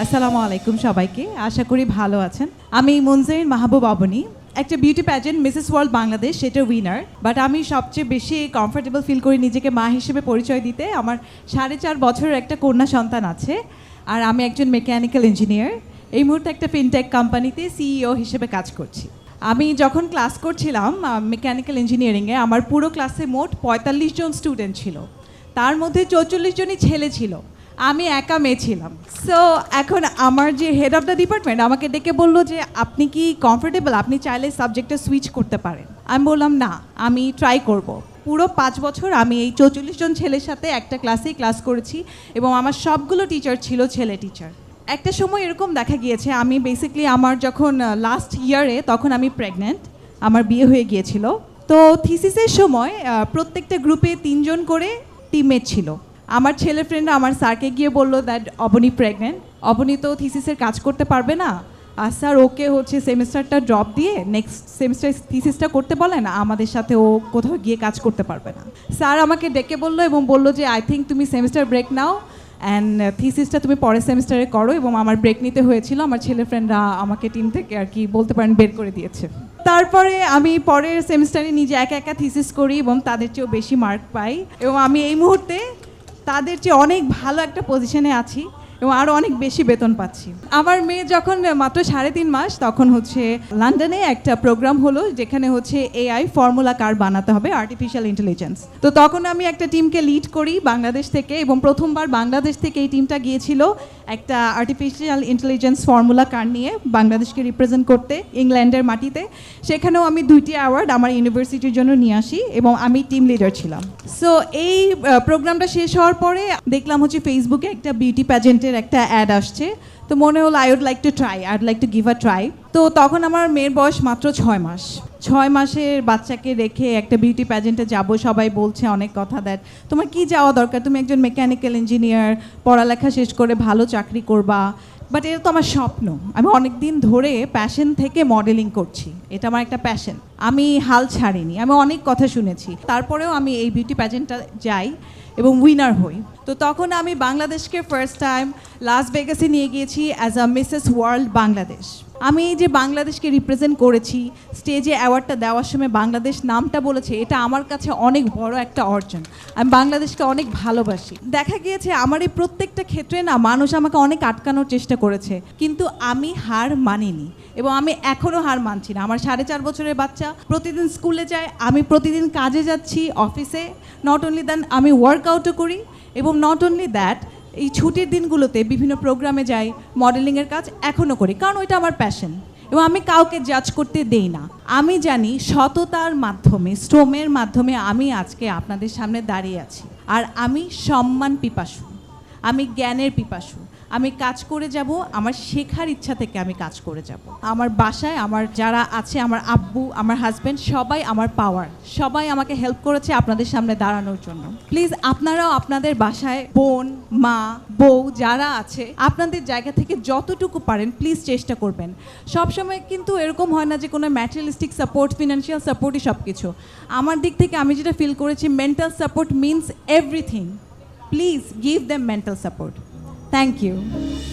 আসসালামু আলাইকুম সবাইকে। আশা করি ভালো আছেন। আমি মুনজাইন মাহবুব আবনি একটা beauty pageant Mrs world Bangladesh সেটা উইনার বাট আমি সবচেয়ে বেশি কমফোর্টেবল ফিল করি নিজেকে মা হিসেবে পরিচয় দিতে। আমার সাড়ে চার বছরের একটা কন্যা সন্তান আছে। আর আমি একজন মেকানিক্যাল ইঞ্জিনিয়ার এই মুহূর্তে একটা ফিনটেক কোম্পানিতে সিইও হিসেবে কাজ করছি। আমি যখন ক্লাস করছিলাম মেকানিক্যাল ইঞ্জিনিয়ারিংয়ে আমার পুরো ক্লাসে মোট পঁয়তাল্লিশ জন স্টুডেন্ট ছিল। তার মধ্যে চৌচল্লিশ জনই ছেলে ছিল। আমি একা মেয়ে ছিলাম। সো এখন আমার যে হেড অফ দ্য ডিপার্টমেন্ট আমাকে ডেকে বলল যে, আপনি কি কমফোর্টেবল আপনি চাইলে সাবজেক্টটা সুইচ করতে পারেন। আমি বললাম, না, আমি ট্রাই করব। পুরো পাঁচ বছর আমি এই চৌচল্লিশ জন ছেলের সাথে একটা ক্লাসেই ক্লাস করেছি এবং আমার সবগুলো টিচার ছিল ছেলে টিচার একটা সময় এরকম দেখা গিয়েছে, আমি বেসিক্যালি আমার যখন লাস্ট ইয়ারে তখন আমি প্রেগনেন্ট আমার বিয়ে হয়ে গিয়েছিল। তো থিসিসের সময় প্রত্যেকটা গ্রুপে তিনজন করে টিমমেট ছিল। আমার ছেলে ফ্রেন্ডরা আমার স্যারকে গিয়ে বলল দ্যাট অবনী প্রেগনেন্ট অবনী তো থিসিসের কাজ করতে পারবে না। আর স্যার ওকে হচ্ছে সেমিস্টারটা ড্রপ দিয়ে নেক্সট সেমিস্টার থিসিসটা করতে বলেন আমাদের সাথে ও কোথাও গিয়ে কাজ করতে পারবে না। স্যার আমাকে ডেকে বলল এবং বলল যে আই থিঙ্ক তুমি সেমিস্টার ব্রেক নাও অ্যান্ড থিসিসটা তুমি পরের সেমিস্টারে করো এবং আমার ব্রেক নিতে হয়েছিল, আমার ছেলে ফ্রেন্ডরা আমাকে টিম থেকে আর কি বলতে পারেন বের করে দিয়েছে। তারপরে আমি পরের সেমিস্টারে নিজে একা একা থিসিস করি এবং তাদের চেয়েও বেশি মার্ক পাই এবং আমি এই মুহূর্তে তাদের চেয়ে অনেক ভালো একটা পজিশনে আছি। এবং আরও অনেক বেশি বেতন পাচ্ছি। আমার মেয়ে যখন মাত্র সাড়ে তিন মাস, তখন হচ্ছে লন্ডনে একটা প্রোগ্রাম হলো, যেখানে হচ্ছে এআই ফর্মুলা কার বানাতে হবে আর্টিফিশিয়াল ইন্টেলিজেন্স তো তখন আমি একটা টিমকে লিড করি বাংলাদেশ থেকে, এবং প্রথমবার বাংলাদেশ থেকে এই টিমটা গিয়েছিল একটা আর্টিফিশিয়াল ইন্টেলিজেন্স ফর্মুলা কার নিয়ে বাংলাদেশকে রিপ্রেজেন্ট করতে, ইংল্যান্ডের মাটিতে। সেখানেও আমি দুইটি অ্যাওয়ার্ড আমার ইউনিভার্সিটির জন্য নিয়ে আসি, এবং আমি টিম লিডার ছিলাম। সো এই প্রোগ্রামটা শেষ হওয়ার পরে দেখলাম হচ্ছে ফেসবুকে একটা বিউটি প্যাজেন্টের একটা অ্যাড আসছে। তো মনে হলো I would like to try I would like to give a try তো তখন আমার মেয়ের বয়স মাত্র ছয় মাস। ছয় মাসের বাচ্চাকে রেখে একটা বিউটি প্যাজেন্টে যাব, সবাই বলছে অনেক কথা দ্যাট তোমার কি যাওয়া দরকার? তুমি একজন মেকানিক্যাল ইঞ্জিনিয়ার পড়ালেখা শেষ করে ভালো চাকরি করবা। বাট এটা তো আমার স্বপ্ন। আমি অনেক দিন ধরে প্যাশন থেকে মডেলিং করছি। এটা আমার একটা প্যাশন আমি হাল ছাড়িনি। আমি অনেক কথা শুনেছি। তারপরেও আমি এই বিউটি প্যাজেন্টটা যাই এবং উইনার হই। তো তখন আমি বাংলাদেশকে ফার্স্ট টাইম লাস ভেগাসে নিয়ে গিয়েছি as a Mrs World Bangladesh আমি যে বাংলাদেশকে রিপ্রেজেন্ট করেছি স্টেজে অ্যাওয়ার্ডটা দেওয়ার সময় বাংলাদেশ নামটা বলেছে, এটা আমার কাছে অনেক বড় একটা অর্জন। আমি বাংলাদেশকে অনেক ভালোবাসি। দেখা গিয়েছে, আমার এই প্রত্যেকটা ক্ষেত্রে না মানুষ আমাকে অনেক আটকানোর চেষ্টা করেছে। কিন্তু আমি হার মানিনি এবং আমি এখনও হার মানছি না। আমার সাড়ে চার বছরের বাচ্চা প্রতিদিন স্কুলে যায়, আমি প্রতিদিন কাজে যাচ্ছি অফিসে। নট অনলি দ্যান আমি ওয়ার্কআউটও করি এবং নট অনলি দ্যাট এই ছুটির দিনগুলোতে বিভিন্ন প্রোগ্রামে যাই মডেলিংয়ের কাজ এখনও করি কারণ ওইটা আমার প্যাশন এবং আমি কাউকে জাজ করতে দেই না। আমি জানি সততার মাধ্যমে, শ্রমের মাধ্যমে আমি আজকে আপনাদের সামনে দাঁড়িয়ে আছি। আর আমি সম্মান পিপাসু, আমি জ্ঞানের পিপাসু আমি কাজ করে যাব, আমার শেখার ইচ্ছা থেকে আমি কাজ করে যাব। আমার বাসায় আমার যারা আছে, আমার আব্বু, আমার হাজব্যান্ড সবাই আমার পাওয়ার সবাই আমাকে হেল্প করেছে আপনাদের সামনে দাঁড়ানোর জন্য। প্লিজ আপনারাও আপনাদের বাসায় বোন, মা, বউ যারা আছে, আপনাদের জায়গা থেকে যতটুকু পারেন প্লিজ চেষ্টা করবেন। সবসময় কিন্তু এরকম হয় না যে কোনো ম্যাটেরিয়ালিস্টিক সাপোর্ট ফিনান্সিয়াল সাপোর্টই সব কিছু আমার দিক থেকে আমি যেটা ফিল করেছি mental support means everything please give them mental support Thank you.